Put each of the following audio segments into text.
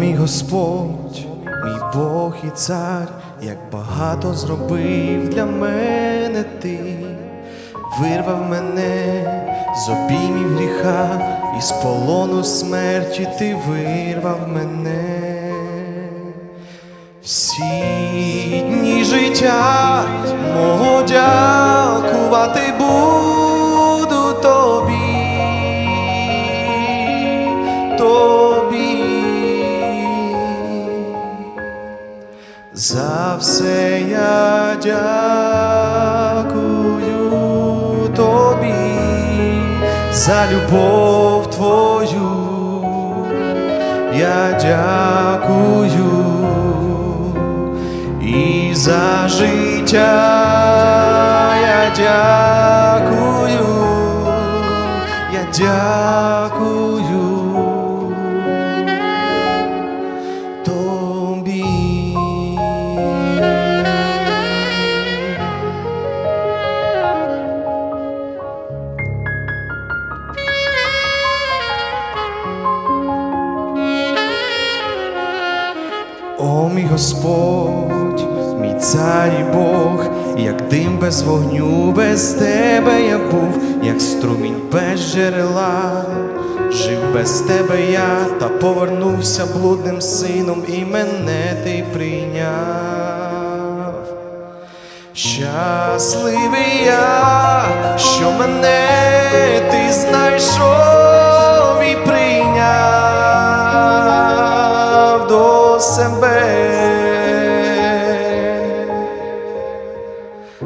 мій Господь, мій Бог і цар, як багато зробив для мене ти, вирвав мене з обіймів гріха, і з полону смерті ти вирвав мене. Всі дні життя Все я дякую тобі, за любов твою. Я дякую і за життя. Я дякую, я дякую мій Господь, мій цар і Бог, як дим без вогню, без тебе я був, як струмінь без джерела, жив без тебе я, та повернувся блудним сином, і мене ти прийняв. Щасливий я, що мене себе.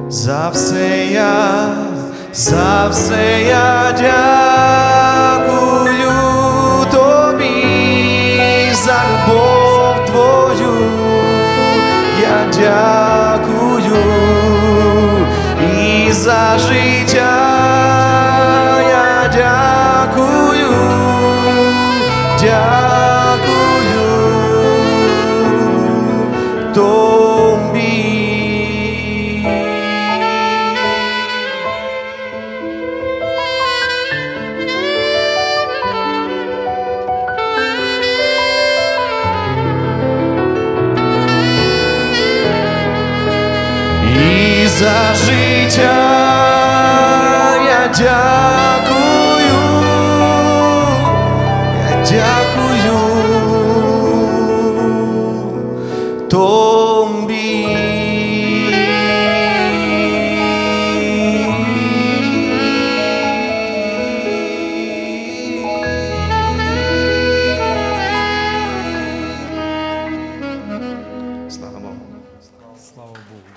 За все я, за все я дякую тобі, за любов твою я дякую і за життя за життя я дякую, я дякую тобі. Слава Богу. Слава Богу.